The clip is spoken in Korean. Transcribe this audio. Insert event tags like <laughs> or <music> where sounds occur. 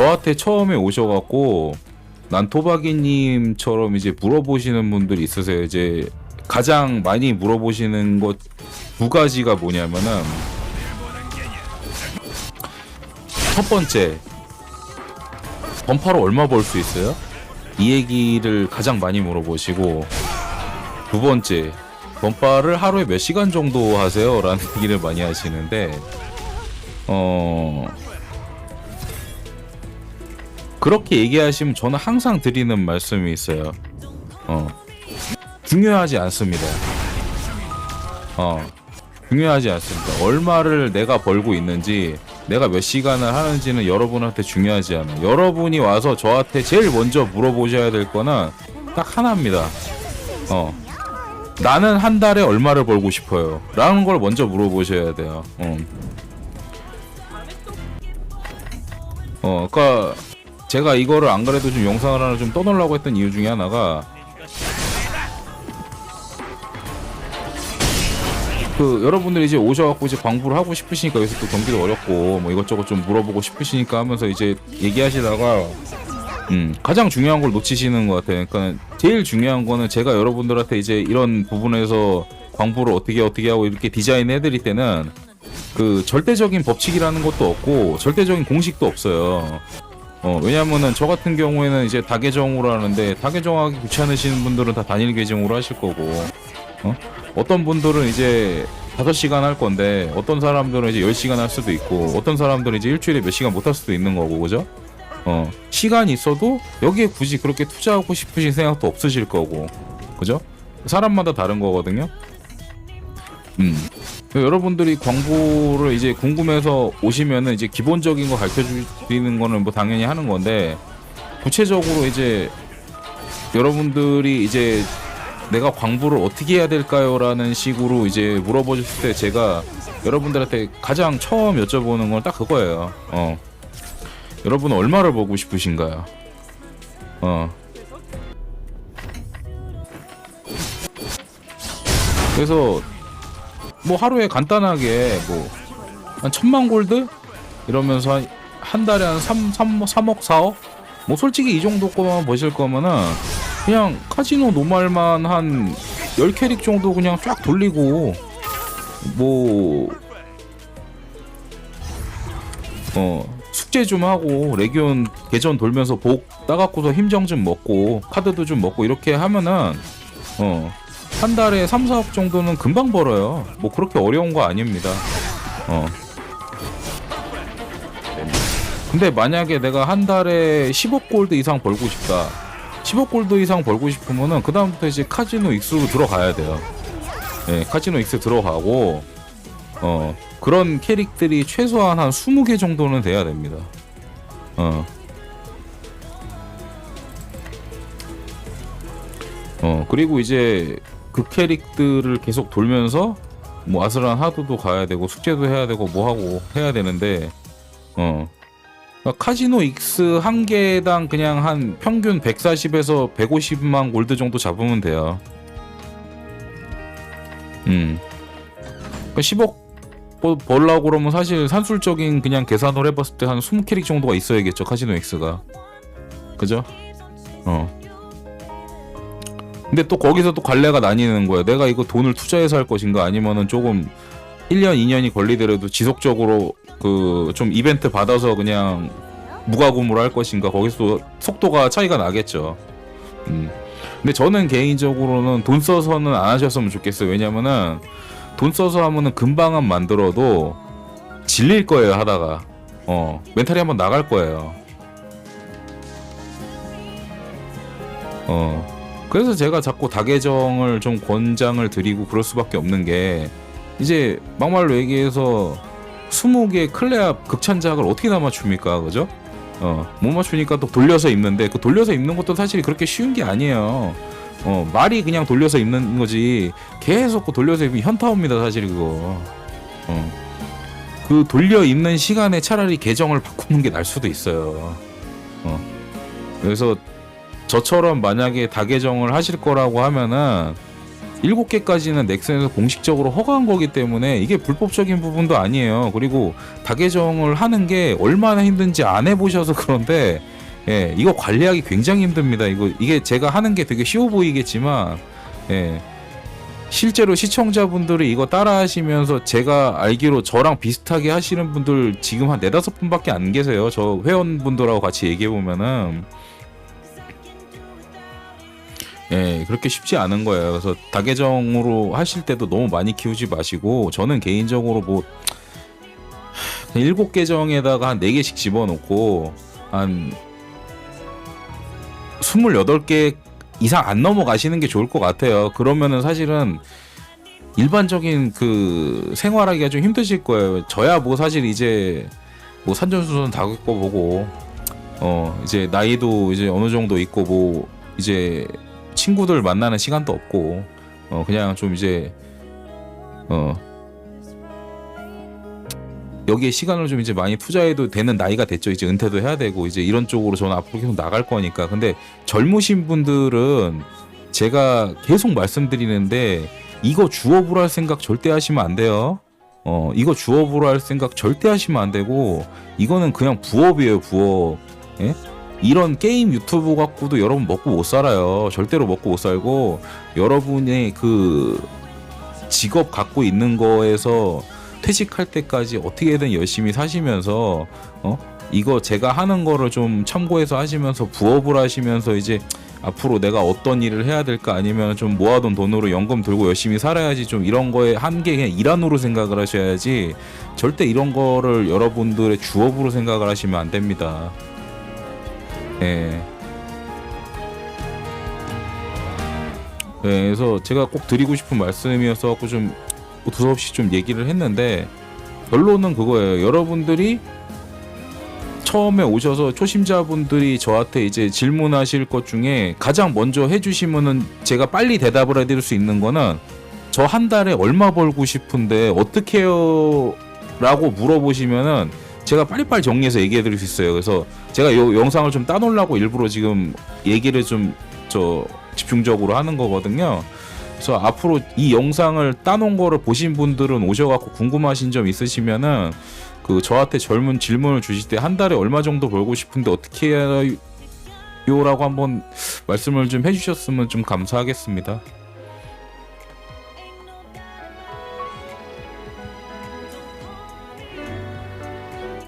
저한테 처음에 오셔갖고 난토바기님처럼 이제 물어보시는 분들이 있으세요. 이제 가장 많이 물어보시는 것 두 가지가 뭐냐면은 첫 번째 범파로 얼마 벌 수 있어요? 이 얘기를 가장 많이 물어보시고 두 번째 범파를 하루에 몇 시간 정도 하세요? 라는 <laughs> 얘기를 많이 하시는데 어 그렇게 얘기하시면 저는 항상 드리는 말씀이 있어요. 어 중요하지 않습니다. 어 중요하지 않습니다. 얼마를 내가 벌고 있는지 내가 몇 시간을 하는지는 여러분한테 중요하지 않아요. 여러분이 와서 저한테 제일 먼저 물어보셔야 될 거는 딱 하나입니다. 어 나는 한 달에 얼마를 벌고 싶어요. 라는 걸 먼저 물어보셔야 돼요. 어. 어, 그니까, 제가 이거를 안 그래도 좀 영상을 하나 좀 떠놓으려고 했던 이유 중에 하나가, 그, 여러분들이 이제 오셔갖고 이제 광부를 하고 싶으시니까 여기서 또 경기도 어렵고, 뭐 이것저것 좀 물어보고 싶으시니까 하면서 이제 얘기하시다가, 음, 가장 중요한 걸 놓치시는 것 같아요. 그러니까 제일 중요한 거는 제가 여러분들한테 이제 이런 부분에서 광부를 어떻게 어떻게 하고 이렇게 디자인 해드릴 때는 그 절대적인 법칙이라는 것도 없고 절대적인 공식도 없어요. 어, 왜냐면은 저 같은 경우에는 이제 다계정으로 하는데 다계정하기 귀찮으시는 분들은 다 단일 계정으로 하실 거고, 어? 어떤 분들은 이제 5시간 할 건데 어떤 사람들은 이제 10시간 할 수도 있고 어떤 사람들은 이제 일주일에 몇 시간 못 할 수도 있는 거고, 그죠? 어, 시간이 있어도 여기에 굳이 그렇게 투자하고 싶으신 생각도 없으실 거고, 그죠? 사람마다 다른 거거든요. 음. 여러분들이 광고를 이제 궁금해서 오시면은 이제 기본적인 거 가르쳐 드리는 거는 뭐 당연히 하는 건데, 구체적으로 이제 여러분들이 이제 내가 광고를 어떻게 해야 될까요? 라는 식으로 이제 물어보셨을 때 제가 여러분들한테 가장 처음 여쭤보는 건 딱 그거예요. 어. 여러분 얼마를 보고 싶으신가요? 어. 그래서 뭐 하루에 간단하게 뭐 한 천만 골드? 이러면서 한, 한 달에 한 3, 3, 3억 4억? 뭐 솔직히 이 정도 거만 보실 거면은 그냥 카지노 노말만 한 10캐릭 정도 그냥 쫙 돌리고 뭐 어, 숙제 좀 하고 레기온 계전 돌면서 복 따갖고서 힘정 좀 먹고 카드도 좀 먹고 이렇게 하면은 어, 한 달에 3, 4억 정도는 금방 벌어요. 뭐 그렇게 어려운 거 아닙니다. 어. 근데 만약에 내가 한 달에 10억 골드 이상 벌고 싶다. 10억 골드 이상 벌고 싶으면은 그다음부터 이제 카지노 익스로 들어가야 돼요. 예, 카지노 익스 들어가고 어, 그런 캐릭들이 최소한 한 20개 정도는 돼야 됩니다. 어. 어, 그리고 이제 그 캐릭들을 계속 돌면서 뭐 아슬한 하드도 가야 되고 숙제도 해야 되고 뭐 하고 해야 되는데 어. 그러니까 카지노 익스 한 개당 그냥 한 평균 140에서 150만 골드 정도 잡으면 돼요. 음. 그러니까 10억 뭐 벌라고 그러면 사실 산술적인 그냥 계산을 해봤을 때 한 20캐릭 정도가 있어야겠죠 카지노 X가 그죠? 어 근데 또 거기서 또 관례가 나뉘는 거야. 내가 이거 돈을 투자해서 할 것인가 아니면은 조금 1년 2년이 걸리더라도 지속적으로 그 좀 이벤트 받아서 그냥 무과금으로 할 것인가 거기서 또 속도가 차이가 나겠죠. 음. 근데 저는 개인적으로는 돈 써서는 안 하셨으면 좋겠어요. 왜냐면은 돈 써서 하면은 금방은 만들어도 질릴 거예요 하다가. 어 멘탈이 한번 나갈 거예요. 어 그래서 제가 자꾸 다계정을 좀 권장을 드리고 그럴 수밖에 없는 게 이제 막말로 얘기해서 20개 클레압 극찬작을 어떻게 다 맞춥니까 그죠? 어 못 맞추니까 또 돌려서 입는데 그 돌려서 입는 것도 사실 그렇게 쉬운 게 아니에요. 어 말이 그냥 돌려서 입는 거지 계속 그 돌려서 입으면 현타 옵니다 사실 그거. 어 그 돌려 입는 시간에 차라리 계정을 바꾸는 게 날 수도 있어요. 어 그래서 저처럼 만약에 다계정을 하실 거라고 하면은 일곱 개까지는 넥슨에서 공식적으로 허가한 거기 때문에 이게 불법적인 부분도 아니에요. 그리고 다계정을 하는 게 얼마나 힘든지 안 해보셔서 그런데 예, 이거 관리하기 굉장히 힘듭니다. 이거 이게 제가 하는 게 되게 쉬워 보이겠지만 예. 실제로 시청자분들이 이거 따라 하시면서 제가 알기로 저랑 비슷하게 하시는 분들 지금 한 네다섯 분밖에 안 계세요. 저 회원분들하고 같이 얘기해 보면은 예, 그렇게 쉽지 않은 거예요. 그래서 다계정으로 하실 때도 너무 많이 키우지 마시고 저는 개인적으로 뭐 일곱 계정에다가 한 네 개씩 집어넣고 한 28개 이상 안 넘어가시는 게 좋을 것 같아요. 그러면은 사실은 일반적인 그 생활하기가 좀 힘드실 거예요. 저야 뭐 사실 이제 뭐 산전수전 다 겪어보고 어 이제 나이도 이제 어느 정도 있고 뭐 이제 친구들 만나는 시간도 없고 어 그냥 좀 이제 어 여기에 시간을 좀 이제 많이 투자해도 되는 나이가 됐죠. 이제 은퇴도 해야 되고 이제 이런 쪽으로 저는 앞으로 계속 나갈 거니까. 근데 젊으신 분들은 제가 계속 말씀드리는데 이거 주업으로 할 생각 절대 하시면 안 돼요. 어, 이거 주업으로 할 생각 절대 하시면 안 되고 이거는 그냥 부업이에요, 부업. 예? 이런 게임 유튜브 갖고도 여러분 먹고 못 살아요. 절대로 먹고 못 살고 여러분의 그 직업 갖고 있는 거에서 퇴직할 때까지 어떻게든 열심히 사시면서 어 이거 제가 하는 거를 좀 참고해서 하시면서 부업을 하시면서 이제 앞으로 내가 어떤 일을 해야 될까 아니면 좀 모아둔 돈으로 연금 들고 열심히 살아야지 좀 이런 거에 한게 그냥 일환으로 생각을 하셔야지 절대 이런 거를 여러분들의 주업으로 생각을 하시면 안 됩니다. 예. 네, 그래서 제가 꼭 드리고 싶은 말씀이어서 갖고 좀 두서없이 좀 얘기를 했는데 결론은 그거예요. 여러분들이 처음에 오셔서 초심자분들이 저한테 이제 질문하실 것 중에 가장 먼저 해주시면은 제가 빨리 대답을 해드릴 수 있는 거는 저 한 달에 얼마 벌고 싶은데 어떻게 해요? 라고 물어보시면은 제가 빨리빨리 정리해서 얘기해 드릴 수 있어요. 그래서 제가 요 영상을 좀 따놓으려고 일부러 지금 얘기를 좀 저 집중적으로 하는 거거든요. 그래서 앞으로 이 영상을 따놓은 거를 보신 분들은 오셔갖고 궁금하신 점 있으시면은 그 저한테 젊은 질문을 주실 때 한 달에 얼마 정도 벌고 싶은데 어떻게 해요라고 한번 말씀을 좀 해주셨으면 좀 감사하겠습니다.